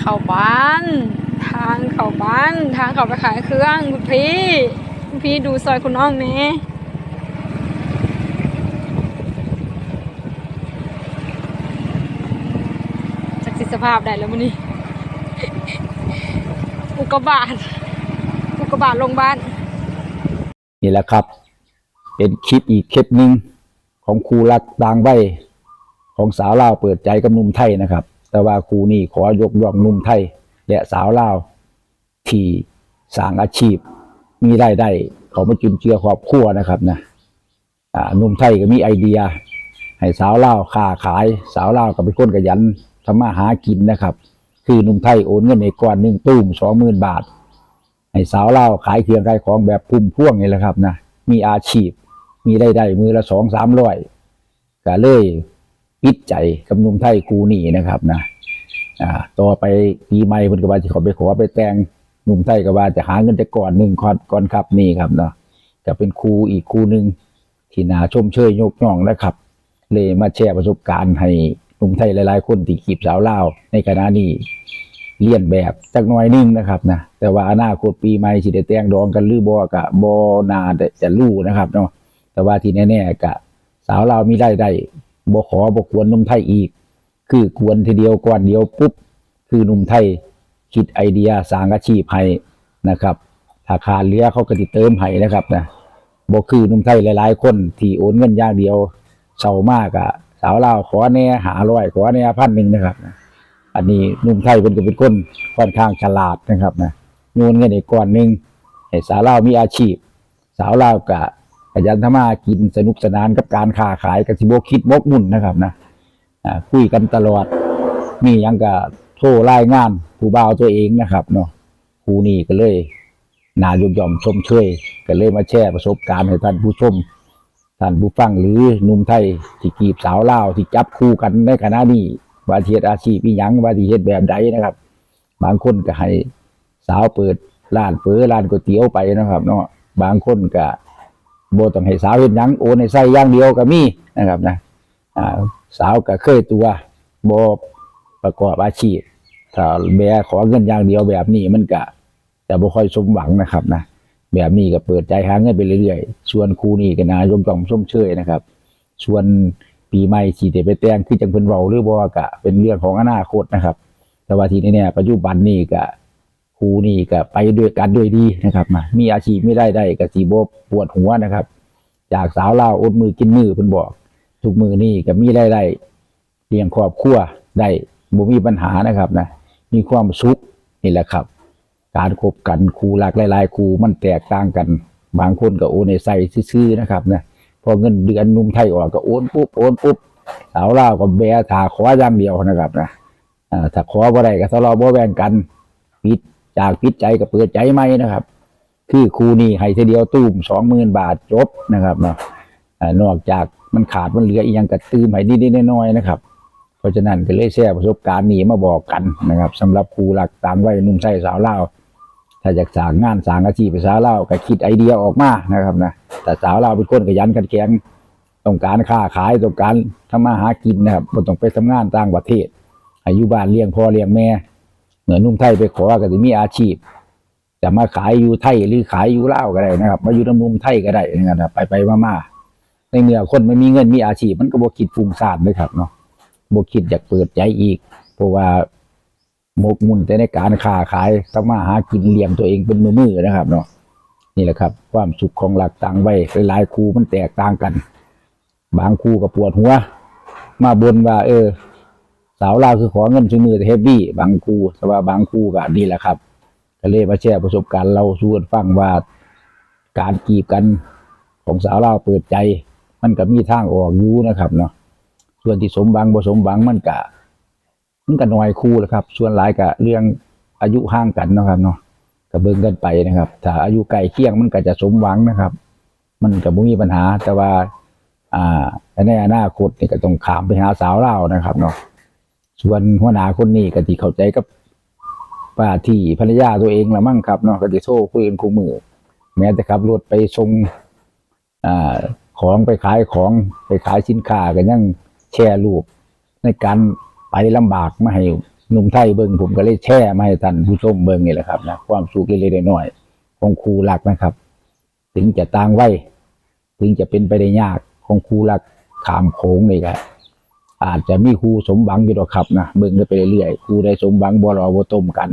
เข้าบ้าน ทางเข้าบ้าน ทางเข้าไปขายเครื่องคุณพี่คุณพี่ดูซอยคุณน้องนี่จักสิสภาพได้แล้วมันนี่อุกบาตอุกบาตลงบ้าน นี่แหละครับ เป็นคลิปอีกคลิปหนึ่งของครูรักดางใบของสาวลาวเปิดใจกับหนุ่มไทยนะครับ แต่ว่าครูนี่ขอยกย่องนุ่มไทย และสาวลาว ที่สร้างอาชีพ มีรายได้เขามาจุนเจือครอบครัวนะครับนะนุ่มไทยก็มีไอเดีย ให้สาวลาวค้าขาย สาวลาวก็เป็นคนขยันทำมาหากินนะครับ คือนุ่มไทยโอนเงินในก้อนหนึ่งตุ้มสองหมื่นบาท ให้สาวเล่าวขายเครื่องขายของแบบพุ่มพ่วงนี่แหละครับนะมีอาชีพ มีได้ได้มือละสองสามร้อยก็เลย ปิดใจกับหนุ่มไทยกูนี่นะครับนะอ่าต่อไปปีใหม่เพิ่นก็ว่าจะขอไปขอไปแต่งหนุ่มไทยก็ว่าจะหาเงินจะก่อนหนึ่งก่อนก่อนครับนี่ครับเนาะก็เป็นครูอีกครูหนึ่งที่นาชมเชยยกย่องนะครับ เลยมาแชร์ประสบการณ์ให้หนุ่มไทยหลาย ๆ คนที่กีบสาวเล่าในขณะนี้เลียนแบบจักหน่อยนึงนะครับนะแต่ว่าอนาคตปีใหม่สิได้แต่งดองกันหรือบ่กะบ่นาจะรู้นะครับเนาะแต่ว่าที่แน่ๆกะสาวเรามีได้ได้ บ่ขอบ่ควรนุ่มไทยอีก คือควรทีเดียวก่อนเดียวปุ๊บ คือนุ่มไทยคิดไอเดียสร้างอาชีพให้นะครับถ้าขาดเหลือเขาก็สิเติมให้นะครับนะบ่คือนุ่มไทยหลายๆ คนที่โอนเงินอย่างเดียวเศร้ามากอะสาวลาวขอแน่หาร้อยขอแน่พันหนึ่งนะครับนะอันนี้นุ่มไทยเป็นก็เป็นคนค่อนข้างฉลาดนะครับนะโยนเงินอีกก้อนหนึ่งให้สาวลาวมีอาชีพ สาวลาวกะ ขยันทำมากินสนุกสนานกับการค้าขายกับสิโบคิดมกมุ่นนะครับนะอ่าคุยกันตลอด มียังกะโทรรายงานผู้บ่าวตัวเองนะครับเนาะครูนี่ก็เลยนายกย่อมชมเชยก็เลยมาแชร์ประสบการณ์ให้ท่านผู้ชมท่านผู้ฟังหรือนุ่มไทยที่กีบสาวเล่าที่จับคู่กันในขณะนี้ว่าที่เฮ็ดอาชีพอีหยังว่าที่เฮ็ดแบบใดนะครับ บางคนก็ให้สาวเปิดร้านเฟอร้านก๋วยเตี๋ยวไปนะครับ เนาะบางคนก็ บต้องให้สาวเฮ็ดหยังโอนให้ใส่ย่างเดียวก็มีนะครับนะสาวก็เคยตัวบประกอบอาชีพถ้าแบขอเงินอย่างเดียวแบบนี้มันก็จะบ่ค่อยสมหวังนะครับนะแบบนี้ก็เปิดใจหาเงินไปเรื่อยๆชวนครูนี่ก็นายกย่อมชมเชยนะครับชวนปีใหม่สีเดไปแต่งคือจังเพิ่นเว้าหรือบ่ก็เป็นเรื่องของอนาคตนะครับ แต่ว่าทีนี้เนี่ยปัจจุบันนี่ก็ ครูนี่ก็ไปด้วยกันด้วยดีนะครับมามีอาชีพไม่ได้ได้ก็สิบ่ปวดหัวนะครับ จากสาวลาวอดมือกินมือเพิ่นบอก ทุกมือนี่ก็มีรายได้เลี้ยงครอบครัวได้บ่มีปัญหานะครับนะมีความสุขนี่แหละครับ การคบกันครูหลากหลายๆครูมันแตกต่างกัน บางคนก็โอนในใส่ซื่อๆนะครับนะพอเงินเดือนนุ่มไทยออกก็โอนปุ๊บโอนปุ๊บสาวลาวก็แบถาขออย่างเดียวนะครับนะอ่าถ้าขอบ่ได้ก็ทะเลาะบ่แบ่งกันปิด จากปิดใจก็เปิดใจใหมนะครับ คือครูนี่ให้ทีเดียวตุ้มสองหมื่นบาทจบนะครับเนาะอ่านอกจากมันขาดมันเหลืออีกอย่างก็ตื้มให้นิดๆน้อยๆนะครับ เพราะฉะนั้นก็เลยแชร์ประสบการณ์นี้มาบอกกันนะครับสำหรับครูหลักต่างวัยหนุ่มไทยสาวเล่าถ้าอยากสร้างงานสร้างอาชีพไปสาวเล่าก็คิดไอเดียออกมานะครับนะแต่สาวเล่าเป็นคนขยันขันแข็งต้องการค้าขายต้องการทำมาหากินนะครับบ่ต้องไปทำงานต่างประเทศอายุบ้านเลี้ยงพ่อเลี้ยงแม่ มือนนุ่มไทยไปขอก็จะมีอาชีพจะมาขายอยู่ไทยหรือขายอยู่ลาวก็ได้นะครับ มาอยู่น้ำนุ่มไทยก็ได้นะครับไปไปมามาในเมื่อคนไม่มีเงินมีอาชีพ มันก็บ่คิดฟุ้งซ่านเลยครับเนาะบ่คิดอยากเปิดใจอีก เพราะว่าหมกมุ่นแต่ในการค้าขายทำมาหากินเลี้ยงตัวเองเป็นมือมือนะครับเนาะนี่แหละครับ ความสุขของหลักต่างไว้หลายๆครูมันแตกต่างกัน บางครูก็ปวดหัว มาบนว่า เออ สาวลาวคือขอเงินซื้อมือแต่เฮฟวี่บางครูแต่ว่าบางครูก็ดีแหละครับก็เลยมาแชร์ประสบการณ์เราสู่กันฟังว่าการกีบกันของสาวลาวเปิดใจ มันก็มีทางออกอยู่นะครับเนาะส่วนที่สมหวังบ่สมหวังมันก็มันก็น้อยคู่แหละครับ ส่วนหลายก็เรื่องอายุห่างกันนะครับเนาะก็เบิ่งกันไปนะครับ ถ้าอายุใกล้เคียงมันก็จะสมหวังนะครับ มันก็บ่มีปัญหาแต่ว่า อ่าในอนาคตนี่ก็ต้องขามไปหาสาวเล่านะครับเนาะ ส่วนหัวหน้าคนนี้ก็ที่เข้าใจกับป้าที่ภรรยาตัวเองละมั่งครับเนาะก็สิโทรคุยกันคู่มือ แม้แต่ขับรถไปส่งอ่าของไปขายของไปขายสินค้าก็ยังแชร์รูปในการไปลำบากมาให้หนุ่มไทยเบิ่งผมก็เลยแชร์มาให้ท่านผู้ชมเบิ่งนี่แหละครับนะความสุขเล็กๆน้อยๆของครูรักนะครับ ถึงจะต่างวัยถึงจะเป็นไปได้ยากของครูรักขามโขงนี่ก็ อาจจะมีครูสมหวังอยู่ดอกครับนะเบิ่งกันไปเรื่อยๆครูได้สมหวังบ่รอบ่ต้มกัน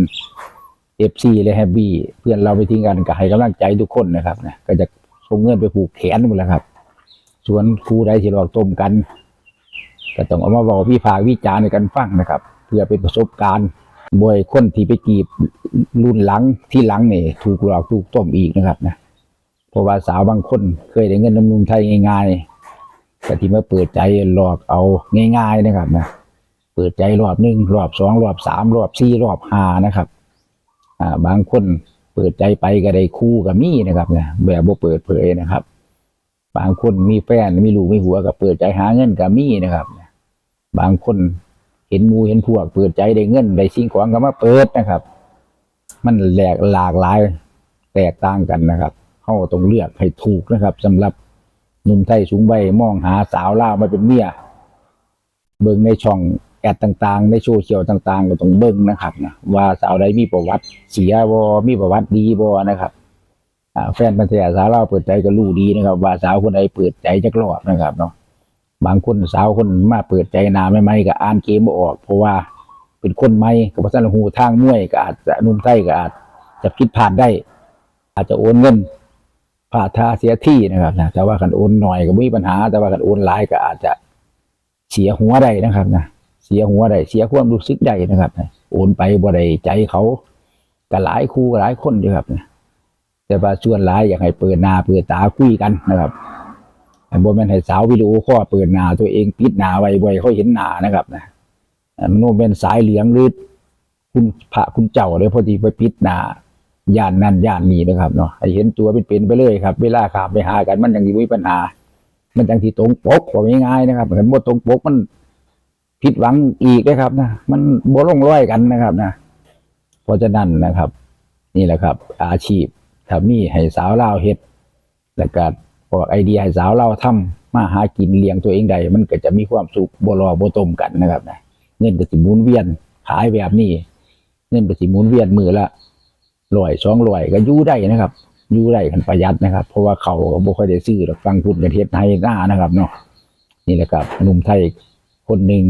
เอฟซีเลยแฮปปี้เพื่อนเราไปทิ้งกันก็ให้กำลังใจทุกคนนะครับนะก็จะส่งเงินไปผูกแขนหมดแล้วครับ ส่วนครูใดที่รอต้มกันก็ต้องเอามาบอกพี่พาวิจารณ์ในกันฟังนะครับ เพื่อเป็นประสบการณ์บ่อยคนที่ไปจีบรุ่นหลังที่หลังเนี่ยถูกหลอกถูกต้มอีกนะครับนะเพราะว่าสาวบางคนเคยได้เงินน้ำนุ่มไทยง่ายๆ แต่ที่มาเปิดใจหลอกเอาง่าย ๆนะครับนะเปิดใจรอบหนึ่งรอบสองรอบสามรอบสี่รอบห้านะครับอ่าบางคนเปิดใจไปก็ได้คู่กับมี่นะครับนะแบบบ่เปิดเผยนะครับ บางคนมีแฟนมีลูกมีผัวก็เปิดใจหาเงินกับมี่นะครับบางคนเห็นมูเห็นพวก เปิดใจได้เงินได้สิ่งของก็มาเปิดนะครับ มันแหลกหลากหลายแตกต่างกันนะครับเข้าต้องเลือกให้ถูกนะครับสำหรับ หนุ่มไทยสูงวัยมองหาสาวล่าวมาเป็นเมีย เบิ่งในช่องแอดต่างๆ ในโซเชียลต่าง ๆ ก็ต้องเบิ่งนะครับนะว่าสาวใดมีประวัติ เสียบ่มีประวัติดีบ่นะครับอ่าแฟนพันธุ์แท้สาวเราวเปิดใจก็รู้ดีนะครับ ว่าสาวคนใดเปิดใจจักรอบนะครับเนาะบางคนสาวคนมาเปิดใจหนาไม่ไม่ๆก็อ่านเกมบ่ออก เพราะว่าเป็นคนใหม่กับภาษาหูทางมวยก็อาจจะหนุ่มไทยก็อาจจะผิดพลาดได้ อาจจะโอนเงิน พลาดท่าเสียที่นะครับนะแต่ว่าคันโอนหน่อยก็ไม่มีปัญหา แต่ว่าคันโอนหลายก็อาจจะเสียหัวได้นะครับนะเสียหัวได้เสียความรู้สึกได้นะครับนะโอนไปบ่ได้ใจเขาก็หลายคู่หลายคนอยู่ครับนะแต่ว่าส่วนหลายอยากให้เปิดหน้าเปิดตาคุยกันนะครับบ่แม่นให้สาววิดีโอคอเปิดหน้าตัวเองปิดหน้าไว้ไว้เขาเห็นหน้านะครับนะมันบ่แม่นสายเหลืองหรือคุณพระคุณเจ้าเลยพอดีไปปิดหน้า ย่านนั่นย่านนี้นะครับเนาะให้เห็นตัวเป็นๆไปเลยครับ เวลาขับไปหากันมันยังมีปัญหา มันจังที่ตรงปกว่าง่ายๆนะครับมันบ่ตรงปกมันผิดหวังอีกนะครับนะมันบ่ลงร้อยกันนะครับนะเพราะฉะนั้นนะครับ นี่แหละครับ อาชีพถ้ามีให้สาวเล่าเฮ็ดแล้วก็บอกไอเดียให้สาวเล่าวทำมาหากินเลี้ยงตัวเองได้มันก็จะมีความสุขบ่รอบ่ต้มกันนะครับนะเงินก็สิหมุนเวียนขายแบบนี้ เงินก็สิหมุนเวียนมือละ ร้อยสองร้อยก็อยู่ได้นะครับอยู่ได้คันประหยัดนะครับ เพราะว่าเขาบ่ค่อยได้ซื้อหรอกฟังพูดกันเฮ็ดให้หน้านะครับเนาะนี่แหละครับหนุ่มไทยคนหนึ่ง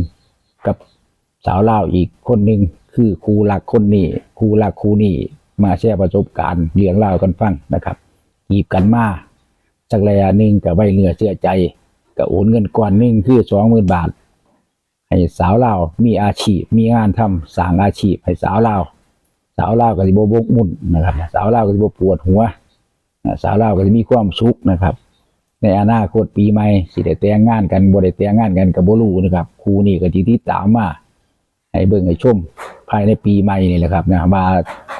กับสาวลาวอีกคนหนึ่งคือครูหลักคนนี้ครูหลักครูนี่มาแชร์ประสบการณ์เรื่องเล่ากันฟังนะครับกีบกันมาสักระยะหนึ่งกับไว้เนื้อเชื่อใจก็โอนเงินก้อนหนึ่งคือสองหมื่นบาท ให้สาวลาวมีอาชีพมีงานทำสร้างอาชีพให้สาวลาว สาวเล่าก็สิบบกมุ่นนะครับ สาวเล่าก็สิบปวดหัวสาวเล่าก็จะมีความสุขนะครับ ในอนาคตปีใหม่สิได้แต่งงานกันบ่ได้แต่งงานกันกับบ่รู้นะครับครูนี่ก็สิติดตามมาให้เบิ่งให้ชมภายในปีใหม่นี่แหละครับนะว่า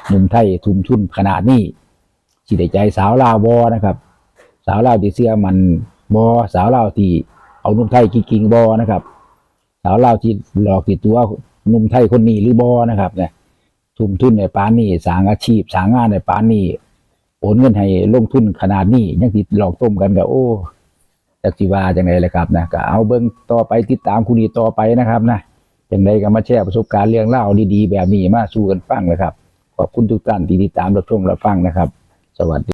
หนุ่มไทยทุ่มทุนขนาดนี้สิได้ใจสาวลาวบอนะครับ สาวลาวที่เสื้อมันบอสาวลาวที่เอานุ่มไทยกิงๆบอนะครับ สาวลาวที่หลอกติดตัวหนุ่มไทยคนนี้หรือบอนะครับเนี่ย ทุ่มทุนในปานนี่สางอาชีพ สางงานในปานนี่โอนเงินให้ลงทุนขนาดนี้ยังติดหลอกต้มกันก็โอ้จักสิว่าจังไงเลยครับนะก็เอาเบิ้งต่อไปติดตามคุณีต่อไปนะครับนะอย่างไรก็มาแชร์ประสบการณ์เรื่องเล่าดีๆ แบบนี้มาสู่กันฟังนะครับขอบคุณทุกท่านที่ติดตามรับชมรับฟังนะครับ สวัสดี